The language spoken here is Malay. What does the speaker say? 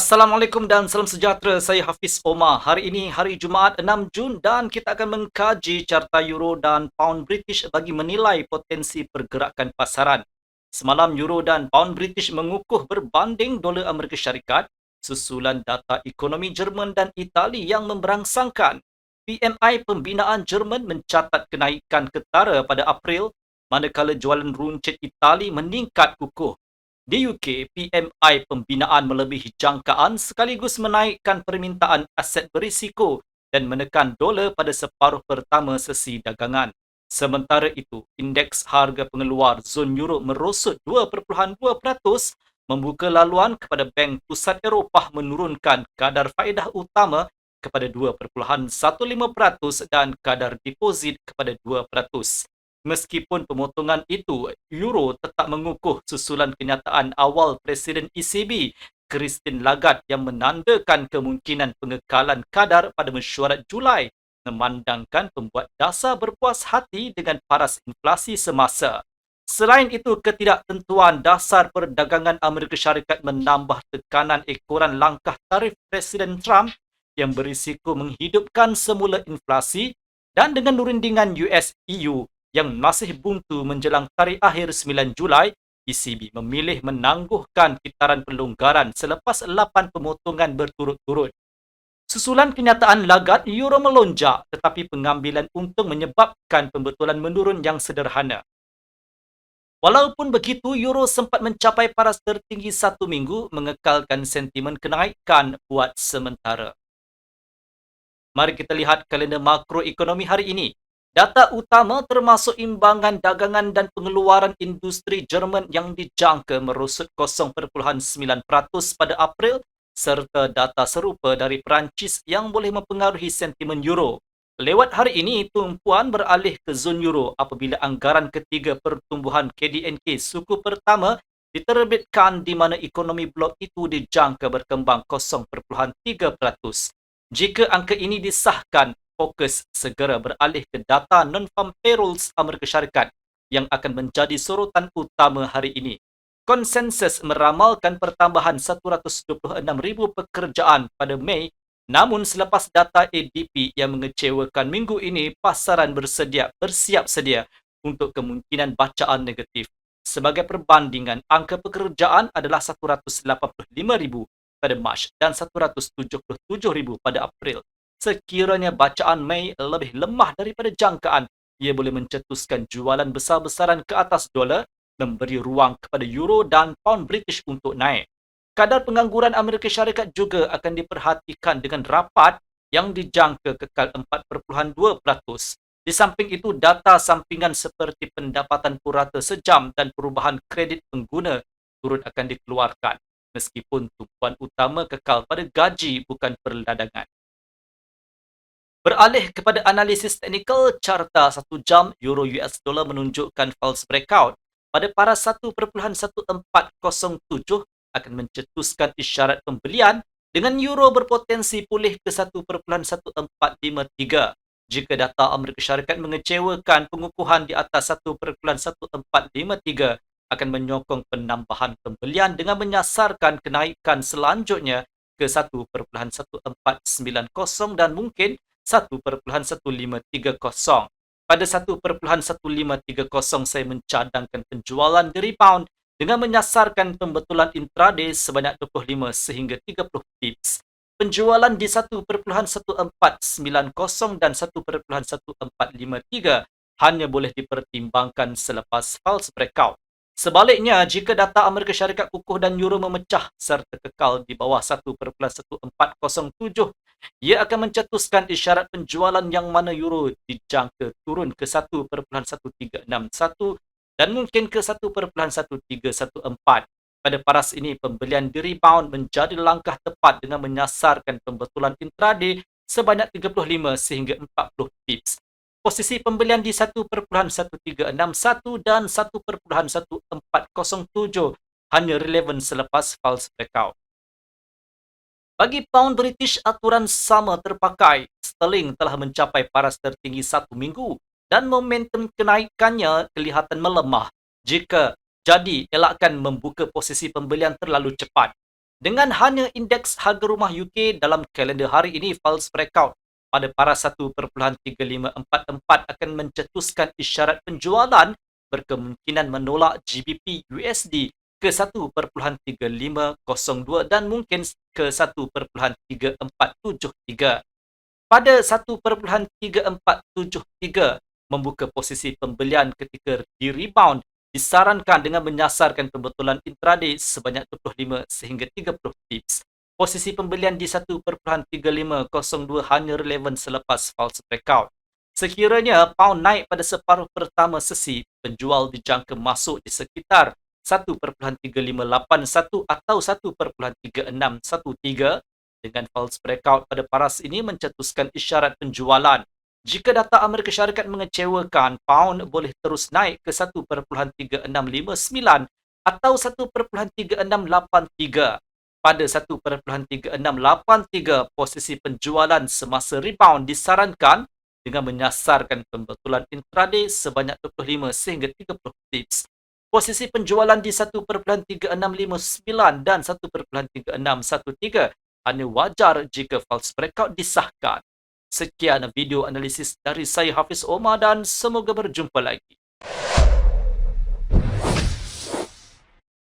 Assalamualaikum dan salam sejahtera. Saya Hafiz Omar. Hari ini hari Jumaat 6 Jun dan kita akan mengkaji carta euro dan pound British bagi menilai potensi pergerakan pasaran. Semalam euro dan pound British mengukuh berbanding dolar Amerika Syarikat susulan data ekonomi Jerman dan Itali yang memberangsangkan. PMI pembinaan Jerman mencatat kenaikan ketara pada April manakala jualan runcit Itali meningkat kukuh. Di UK, PMI pembinaan melebihi jangkaan sekaligus menaikkan permintaan aset berisiko dan menekan dolar pada separuh pertama sesi dagangan. Sementara itu, indeks harga pengeluar zon Euro merosot 2.2% membuka laluan kepada Bank Pusat Eropah menurunkan kadar faedah utama kepada 2.15% dan kadar deposit kepada 2%. Meskipun pemotongan itu, euro tetap mengukuh susulan kenyataan awal Presiden ECB, Christine Lagarde yang menandakan kemungkinan pengekalan kadar pada mesyuarat Julai memandangkan pembuat dasar berpuas hati dengan paras inflasi semasa. Selain itu, ketidaktentuan dasar perdagangan Amerika Syarikat menambah tekanan ekoran langkah tarif Presiden Trump yang berisiko menghidupkan semula inflasi dan dengan nurundingan US-EU yang masih buntu menjelang tarikh akhir 9 Julai, ECB memilih menangguhkan kitaran pelonggaran selepas 8 pemotongan berturut-turut. Susulan kenyataan lagat euro melonjak tetapi pengambilan untung menyebabkan pembetulan menurun yang sederhana. Walaupun begitu, euro sempat mencapai paras tertinggi satu minggu mengekalkan sentimen kenaikan buat sementara. Mari kita lihat kalender makroekonomi hari ini. Data utama termasuk imbangan dagangan dan pengeluaran industri Jerman yang dijangka merosot 0.9% pada April serta data serupa dari Perancis yang boleh mempengaruhi sentimen euro. Lewat hari ini, tumpuan beralih ke zon euro apabila anggaran ketiga pertumbuhan KDNK suku pertama diterbitkan di mana ekonomi blok itu dijangka berkembang 0.3%. Jika angka ini disahkan, fokus segera beralih ke data non-farm payrolls Amerika Syarikat yang akan menjadi sorotan utama hari ini. Konsensus meramalkan pertambahan 126,000 pekerjaan pada Mei namun selepas data ADP yang mengecewakan minggu ini, pasaran bersedia bersiap sedia untuk kemungkinan bacaan negatif. Sebagai perbandingan, angka pekerjaan adalah 185,000 pada Mac dan 177,000 pada April. Sekiranya bacaan Mei lebih lemah daripada jangkaan, ia boleh mencetuskan jualan besar-besaran ke atas dolar, memberi ruang kepada euro dan pound British untuk naik. Kadar pengangguran Amerika Syarikat juga akan diperhatikan dengan rapat yang dijangka kekal 4.2%. Di samping itu, data sampingan seperti pendapatan purata sejam dan perubahan kredit pengguna turut akan dikeluarkan meskipun tumpuan utama kekal pada gaji bukan perdagangan. Beralih kepada analisis teknikal, carta satu jam Euro US Dollar menunjukkan false breakout. Pada paras 1.1407 akan mencetuskan isyarat pembelian dengan euro berpotensi pulih ke 1.1453 jika data Amerika Syarikat mengecewakan pengukuhan di atas 1.1453 akan menyokong penambahan pembelian dengan menyasarkan kenaikan selanjutnya ke 1.1490 dan mungkin 1.1530. Pada 1.1530 saya mencadangkan penjualan di rebound dengan menyasarkan pembetulan intraday sebanyak 25 sehingga 30 pips. Penjualan di 1.1490 dan 1.1453 hanya boleh dipertimbangkan selepas false breakout. Sebaliknya, jika data Amerika Syarikat kukuh dan euro memecah serta kekal di bawah 1.1407, ia akan mencetuskan isyarat penjualan yang mana euro dijangka turun ke 1.1361 dan mungkin ke 1.1314. Pada paras ini, pembelian di rebound menjadi langkah tepat dengan menyasarkan pembetulan intraday sebanyak 35 sehingga 40 pips posisi pembelian di 1.1361 dan 1.1407 hanya relevan selepas false breakout. Bagi pound British, aturan sama terpakai. Sterling telah mencapai paras tertinggi satu minggu dan momentum kenaikannya kelihatan melemah jika jadi elakkan membuka posisi pembelian terlalu cepat. Dengan hanya indeks harga rumah UK dalam kalender hari ini false breakout pada paras 1.3544 akan mencetuskan isyarat penjualan berkemungkinan menolak GBP USD ke 1.3502 dan mungkin ke 1.3473. Pada 1.3473 membuka posisi pembelian ketika di rebound disarankan dengan menyasarkan pembetulan intraday sebanyak 25 sehingga 30 pips. Posisi pembelian di 1.3502 hanya relevan selepas false breakout. Sekiranya pound naik pada separuh pertama sesi, penjual dijangka masuk di sekitar 1.3581 atau 1.3613 dengan false breakout pada paras ini mencetuskan isyarat penjualan jika data Amerika Syarikat mengecewakan, pound boleh terus naik ke 1.3659 atau 1.3683. Pada 1.3683, posisi penjualan semasa rebound disarankan dengan menyasarkan pembetulan intraday sebanyak 25 sehingga 30 tips. Posisi penjualan di 1.3659 dan 1.3613 hanya wajar jika false breakout disahkan. Sekian video analisis dari saya Hafiz Omar dan semoga berjumpa lagi.